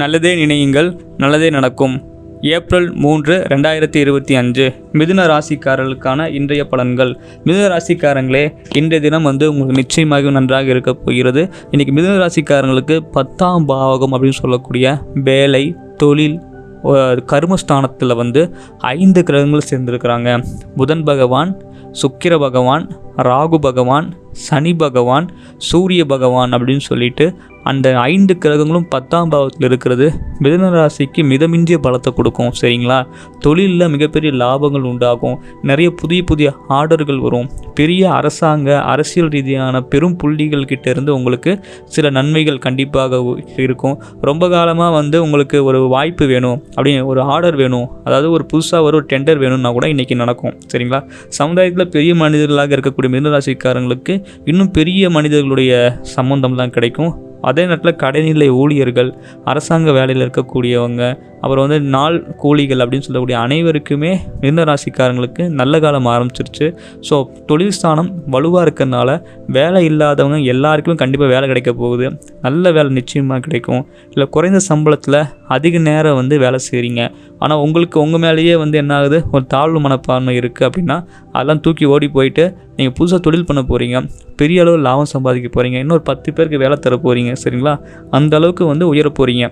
நல்லதே நினையுங்கள் நல்லதே நடக்கும். ஏப்ரல் மூன்று ரெண்டாயிரத்தி இருபத்தி அஞ்சு. மிதுன ராசிக்காரர்களுக்கான இன்றைய பலன்கள். மிதுன ராசிக்காரங்களே இன்றைய தினம் வந்து உங்களுக்கு நிச்சயமாக நன்றாக இருக்க போகிறது. இன்றைக்கி மிதுன ராசிக்காரங்களுக்கு பத்தாம் பாவகம் அப்படின்னு சொல்லக்கூடிய வேலை தொழில் கர்மஸ்தானத்தில் வந்து ஐந்து கிரகங்கள் சேர்ந்திருக்கிறாங்க. புதன் பகவான் சுக்கிர பகவான் ராகு பகவான் சனி பகவான் சூரிய பகவான் அப்படின்னு சொல்லிட்டு அந்த ஐந்து கிரகங்களும் பத்தாம் பாவத்தில் இருக்கிறது. மிதன ராசிக்கு மிதமிஞ்சிய பலத்தை கொடுக்கும் சரிங்களா? தொழிலில் மிகப்பெரிய லாபங்கள் உண்டாகும். நிறைய புதிய புதிய ஆர்டர்கள் வரும். பெரிய அரசாங்க அரசியல் ரீதியான பெரும் புள்ளிகள் கிட்டேருந்து உங்களுக்கு சில நன்மைகள் கண்டிப்பாக இருக்கும். ரொம்ப காலமாக வந்து உங்களுக்கு ஒரு வாய்ப்பு வேணும் அப்படின்னு ஒரு ஆர்டர் வேணும். அதாவது ஒரு புதுசாக ஒரு டெண்டர் வேணும்னா கூட இன்றைக்கி நடக்கும் சரிங்களா? சமுதாயத்தில் பெரிய மனிதர்களாக இருக்கக்கூடிய மிதனராசிக்காரங்களுக்கு இன்னும் பெரிய மனிதர்களுடைய சம்பந்தம்லாம் கிடைக்கும். அதே நேரத்தில் கடைநிலை ஊழியர்கள் அரசாங்க வேலையில் இருக்கக்கூடியவங்க அப்புறம் வந்து நாள் கூலிகள் அப்படின்னு சொல்லக்கூடிய அனைவருக்குமே மிருந்த ராசிக்காரங்களுக்கு நல்ல காலம் ஆரம்பிச்சிருச்சு. ஸோ தொழில் ஸ்தானம் வலுவாக இருக்கிறதுனால வேலை இல்லாதவங்க எல்லாருக்குமே கண்டிப்பாக வேலை கிடைக்க போகுது. நல்ல வேலை நிச்சயமாக கிடைக்கும். இல்லை குறைந்த சம்பளத்தில் அதிக நேரம் வந்து வேலை செய்கிறீங்க ஆனால் உங்களுக்கு உங்கள் மேலேயே வந்து என்ன ஆகுது? ஒரு தாழ்வு மனப்பான்மை இருக்குது அப்படின்னா அதெல்லாம் தூக்கி ஓடி போயிட்டு நீங்கள் புதுசாக தொழில் பண்ண போகிறீங்க பெரிய அளவு லாபம் சம்பாதிக்க போகிறீங்க இன்னொரு பத்து பேருக்கு வேலை தர போகிறீங்க சரிங்களா? அந்த அளவுக்கு வந்து உயர போகிறீங்க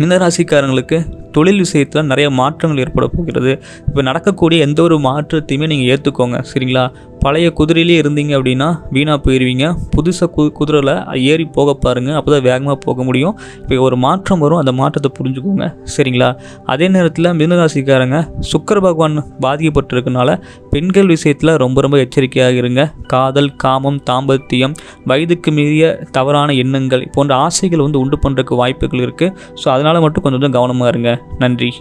மிதராசிக்காரங்களுக்கு தொழில் விஷயத்தில் நிறைய மாற்றங்கள் ஏற்பட போகிறது. இப்போ நடக்கக்கூடிய எந்த ஒரு மாற்றத்தையுமே நீங்கள் ஏற்றுக்கோங்க சரிங்களா? பழைய குதிரையிலே இருந்தீங்க அப்படின்னா வீணாக போயிடுவீங்க புதுசாக கு குதிரையில் ஏறி போக பாருங்கள் அப்போ தான் வேகமாக போக முடியும். இப்போ ஒரு மாற்றம் வரும். அந்த மாற்றத்தை புரிஞ்சுக்கோங்க. சரிங்களா? அதே நேரத்தில் மிதனராசிக்காரங்க சுக்கர பகவான் பாதிக்கப்பட்டிருக்கனால பெண்கள் விஷயத்தில் ரொம்ப ரொம்ப எச்சரிக்கையாக இருங்க. காதல் காமம் தாம்பத்தியம் வயதுக்கு மீறிய தவறான எண்ணங்கள் போன்ற ஆசைகள் வந்து உண்டு பண்ணுறதுக்கு வாய்ப்புகள் இருக்குது ஸோ அதனால் மட்டும் கொஞ்சம் கொஞ்சம் கவனமாக இருங்க. நன்றி.